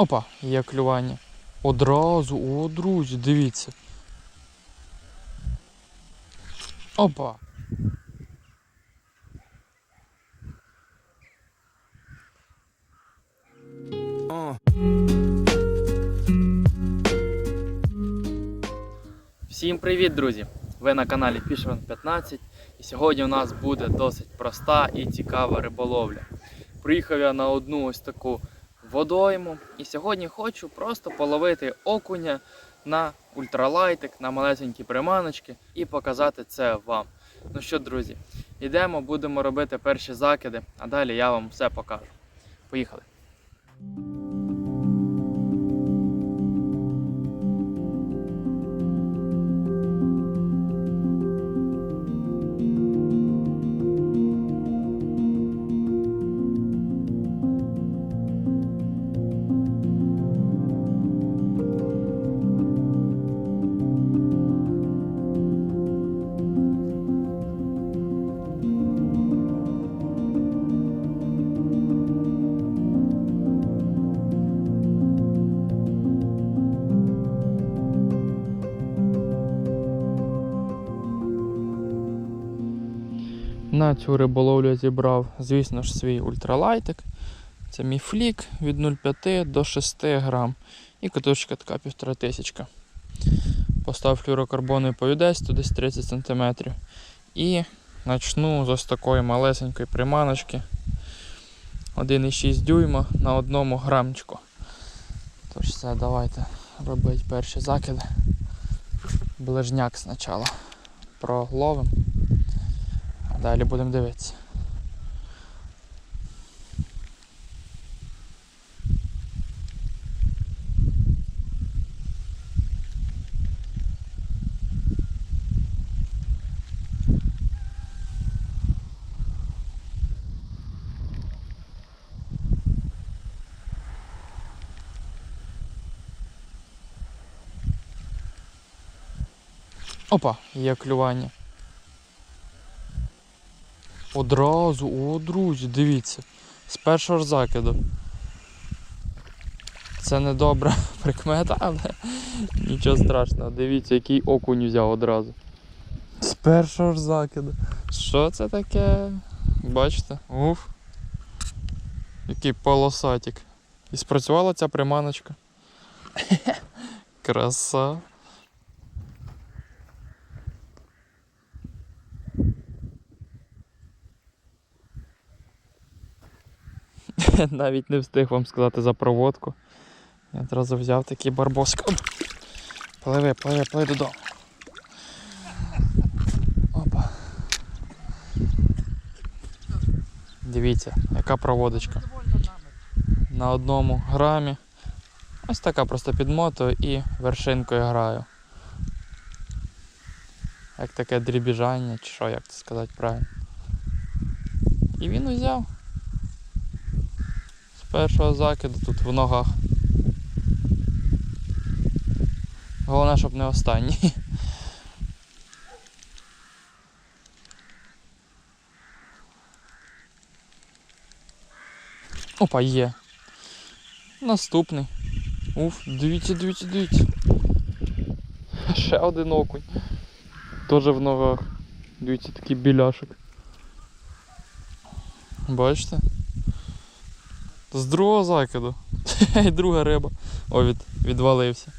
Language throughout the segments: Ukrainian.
Опа, є клювання. Одразу, о, друзі, дивіться. Опа. Всім привіт, друзі! Ви на каналі Fisherman 15 і сьогодні у нас буде досить проста і цікава риболовля. Приїхав я на одну ось таку водойму і сьогодні хочу просто половити окуня на ультралайтик, на малесенькі приманочки і показати це вам. Ну що, друзі, йдемо, будемо робити перші закиди, а далі я вам все покажу. Поїхали! На цю риболовлю зібрав, звісно ж, свій ультралайтик. Це мій флік від 0,5 до 6 грам. І катушка така півтора тисячка. Постав флюрокарбоновий повідець, то десь 30 см. І почну з ось такої малесенької приманочки. 1,6 дюйма на одному грамчику. Тож все, давайте робити перші закиди. Ближняк спочатку проловимо. Далі будемо дивитися. Опа, є клювання. Одразу, о, друзі, дивіться. З першого ж закиду. Це не добра прикмета, але нічого страшного. Дивіться, який окунь взяв одразу. З першого ж закиду. Що це таке? Бачите? Уф. Який полосатик. І спрацювала ця приманочка. Краса. Навіть не встиг вам сказати за проводку. Я одразу взяв такий барбосик. Пливи, пливи, пливи додому. Опа. Дивіться, яка проводочка. На одному грамі. Ось така просто підмотую і вершинкою граю. Як таке дрібіжання, чи що, як це сказати правильно. І він узяв першого закиду тут в ногах. Головне, щоб не останній. Опа, є. Наступний. Уф, дивіться, дивіться, дивіться. Ще один окунь. Тоже в ногах. Дивіться, такий біляшок. Бачите? З другого закиду. І друга риба. О, від, відвалився.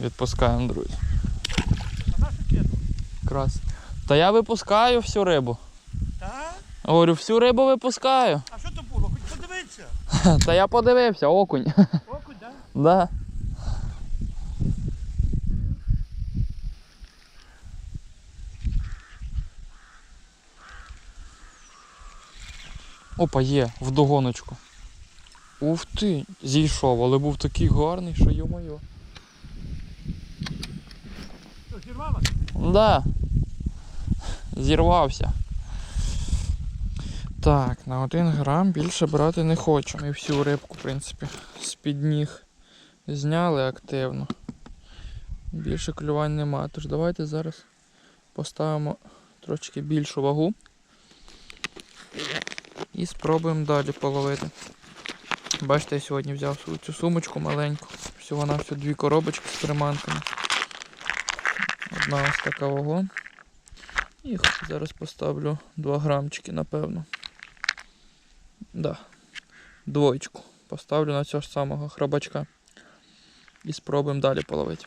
Відпускаємо, друзі. Крас. Та я випускаю всю рибу. Так? Говорю, всю рибу випускаю. А що то було? Хоч подивитися. Та я подивився, окунь. Окунь, да? Да. Опа, є, вдогоночку. Ух ти, зійшов, але був такий гарний, що йо-моє. Да. Зірвався. Так, на один грам більше брати не хочу. Ми всю рибку, в принципі, з-під ніг зняли активно. Більше клювань нема. Тож давайте зараз поставимо трошки більшу вагу. І спробуємо далі половити. Бачите, я сьогодні взяв цю сумочку маленьку. Всього на всю дві коробочки з приманками. Одна ось така вагон. І зараз поставлю 2 грамчики, напевно. Да. Двоєчку. Поставлю на цього ж самого хробачка. І спробуємо далі половити.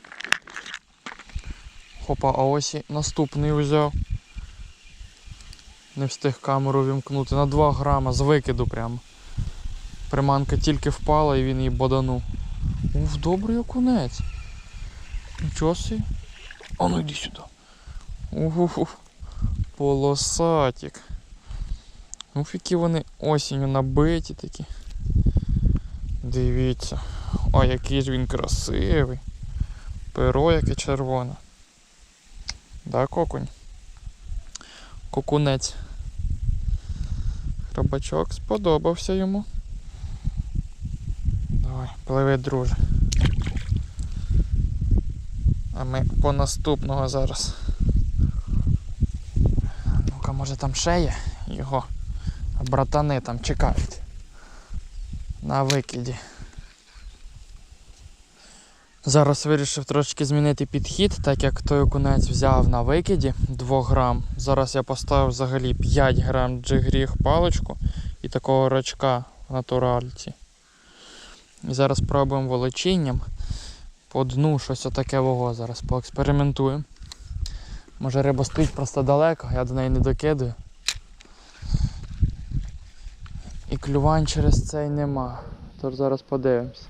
Хопа, а ось і наступний взяв. Не встиг камеру вімкнути на 2 грама з викиду прямо. Приманка тільки впала і він її боданув. Уф, добрий окунець. Нічого собі. А ну йди сюди. Уф, полосатик. Уф, які вони осінню набиті такі. Дивіться. А який ж він красивий. Перо яке червоне. Да, кокунь? Кокунець. Хробачок сподобався йому. Давай, пливи, друже. А ми по наступного зараз. Ну-ка, може там ще є його братани там чекають. На викиді. Зараз вирішив трошки змінити підхід, так як той окунець взяв на викиді 2 грам. Зараз я поставив взагалі 5 грам джигріг паличку і такого рачка в натуральці. І зараз пробуємо волочінням. По дну щось отаке вого зараз поекспериментуємо. Може риба стоїть просто далеко, я до неї не докидаю. І клювань через цей нема. Тож зараз подивимось.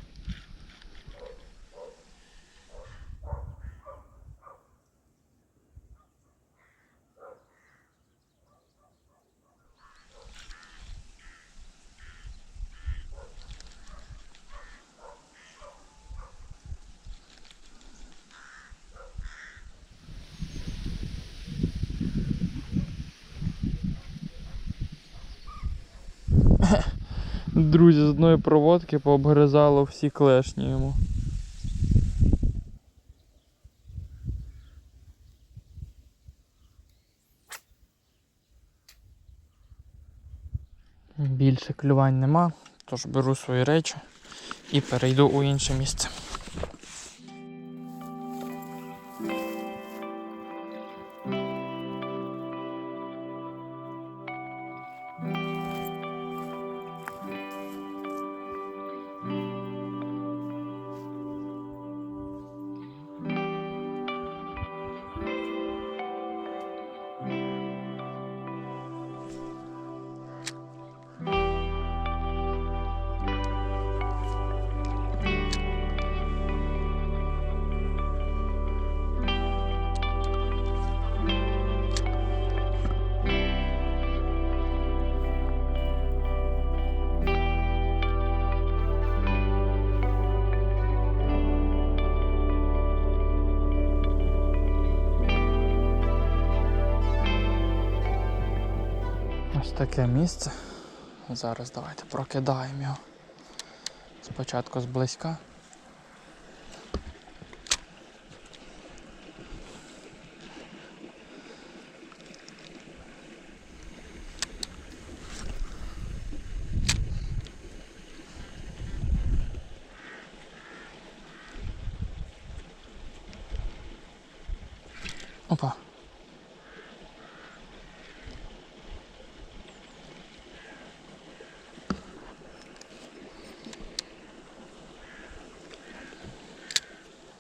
Друзі, з одної проводки пообгризало всі клешні йому. Більше клювань нема, тож беру свої речі і перейду у інше місце. Таке місце. Зараз давайте прокидаємо його. Спочатку зблизька. Опа.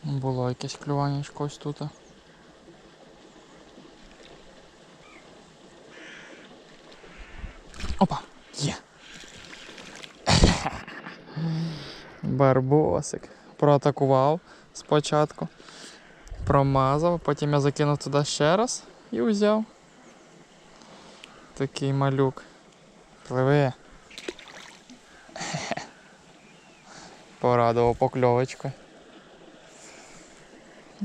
Було якесь клюванечко ось тут. Опа, є. Барбосик. Проатакував спочатку. Промазав, потім я закинув туди ще раз і взяв. Такий малюк. Пливи. Порадував покльовочкою.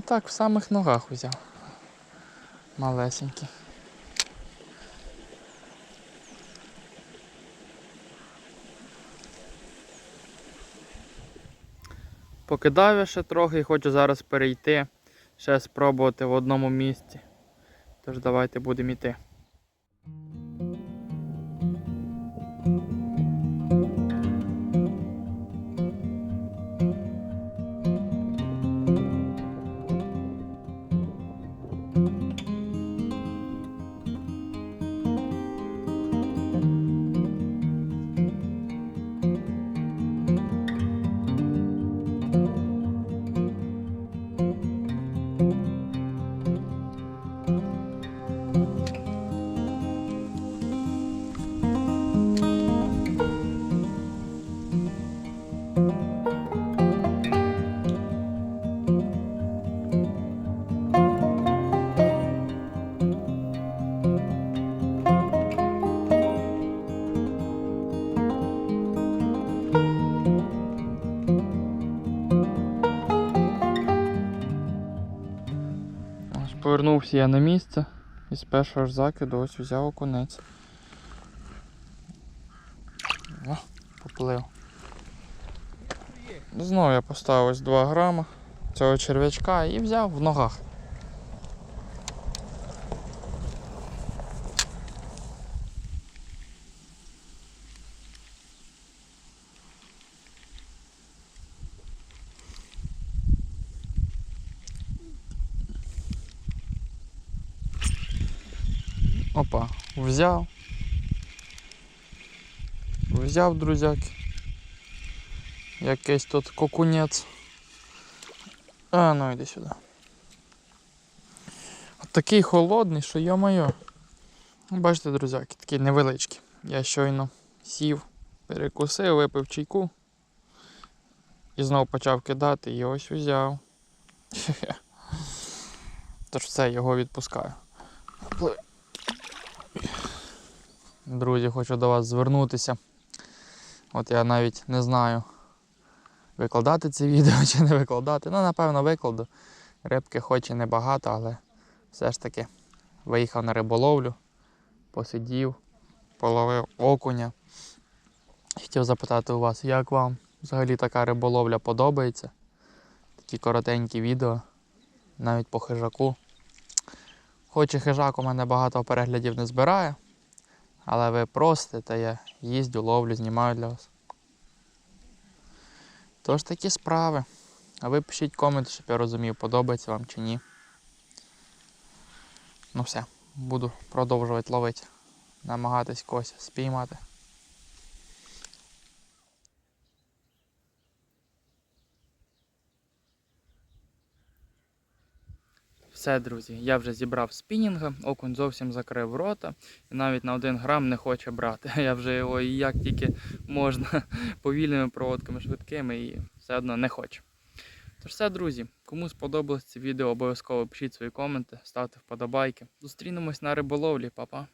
Так, в самих ногах взяв. Малесенький. Покидаю я ще трохи і хочу зараз перейти, ще спробувати в одному місці. Тож давайте будемо йти. Повернувся я на місце і з першого ж закиду ось взяв окунець. О, поплив. Знову я поставив ось 2 грама цього черв'ячка і взяв в ногах. Опа, взяв. Взяв, друзяки. Якийсь тут кокунець. А, ну йди сюди. От такий холодний, що йо-моє. Бачите, друзяки, такий невеличкий. Я щойно сів, перекусив, випив чайку. І знову почав кидати і ось взяв. Тож все, його відпускаю. Друзі, хочу до вас звернутися. От я навіть не знаю, викладати це відео чи не викладати. Ну, напевно, викладу. Рибки хоч і небагато, але все ж таки виїхав на риболовлю, посидів, половив окуня. Хотів запитати у вас, як вам взагалі така риболовля подобається? Такі коротенькі відео, навіть по хижаку. Хоч і хижак у мене багато переглядів не збирає, але ви просите, я їздю, ловлю, знімаю для вас. Тож такі справи. А ви пишіть комент, щоб я розумів, подобається вам чи ні. Ну все, буду продовжувати ловити. Намагатись когось спіймати. Все, друзі, я вже зібрав спінінга, окунь зовсім закрив рота і навіть на один грам не хоче брати. Я вже його і як тільки можна повільними проводками швидкими і все одно не хоче. Тож все, друзі, кому сподобалось це відео, обов'язково пишіть свої коменти, ставте вподобайки. Зустрінемось на риболовлі, па-па.